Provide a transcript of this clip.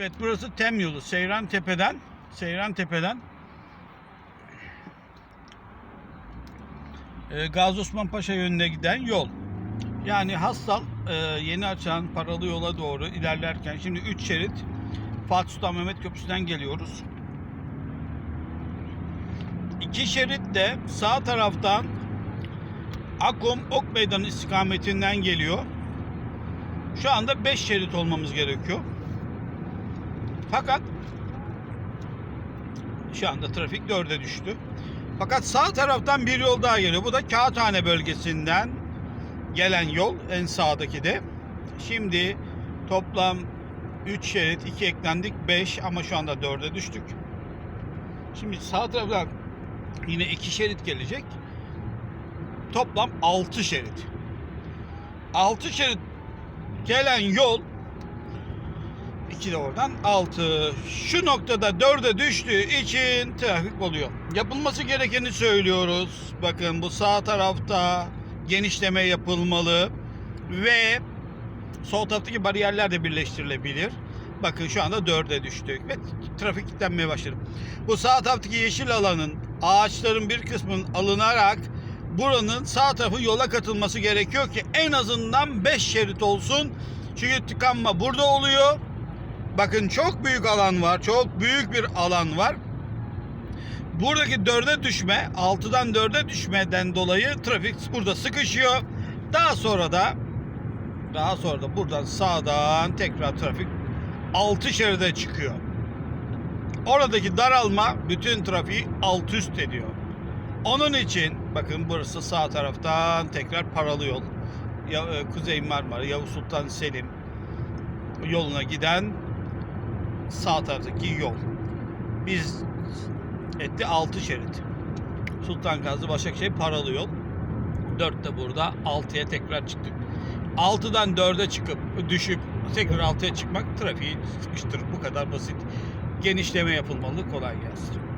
Evet burası Tem yolu. Seyran Tepe'den Seyran Tepe'den e, Gazi Osman Paşa yönüne giden yol. Yani Hassal e, yeni açılan paralı yola doğru ilerlerken şimdi 3 şerit Fatih Sultan Mehmet Köprüsü'nden geliyoruz. İki şerit de sağ taraftan Akom Ok Meydanı istikametinden geliyor. Şu anda 5 şerit olmamız gerekiyor. Fakat şu anda trafik 4'e düştü. Fakat sağ taraftan bir yol daha geliyor. Bu da Kağıthane bölgesinden gelen yol en sağdaki de. Şimdi toplam 3 şerit 2 eklendik 5 ama şu anda 4'e düştük. Şimdi sağ taraftan yine 2 şerit gelecek. Toplam 6 şerit. 6 şerit gelen yol 2 de oradan 6. Şu noktada 4'e düştüğü için trafik oluyor. Yapılması gerekeni söylüyoruz. Bakın bu sağ tarafta genişleme yapılmalı ve sol taraftaki bariyerler de birleştirilebilir. Bakın şu anda 4'e düştük ve trafik kilitlenmeye başladı. Bu sağ taraftaki yeşil alanın ağaçların bir kısmının alınarak buranın sağ tarafı yola katılması gerekiyor ki en azından 5 şerit olsun. Çünkü tıkanma burada oluyor. Bakın çok büyük alan var. Çok büyük bir alan var. Buradaki 4'e düşme, 6'dan 4'e düşmeden dolayı trafik burada sıkışıyor. Daha sonra da daha sonra da buradan sağdan tekrar trafik 6 şeride çıkıyor. Oradaki daralma bütün trafiği alt üst ediyor. Onun için bakın burası sağ taraftan tekrar paralı yol. E, Kuzey Marmara, Yavuz Sultan Selim yoluna giden sağ taraftaki yol. Biz etti 6 şerit. Sultan Gazi Başakşehir paralı yol. 4 de burada 6'ya tekrar çıktık. 6'dan 4'e çıkıp düşüp tekrar 6'ya çıkmak trafiği sıkıştırır. Bu kadar basit. Genişleme yapılmalı. Kolay gelsin.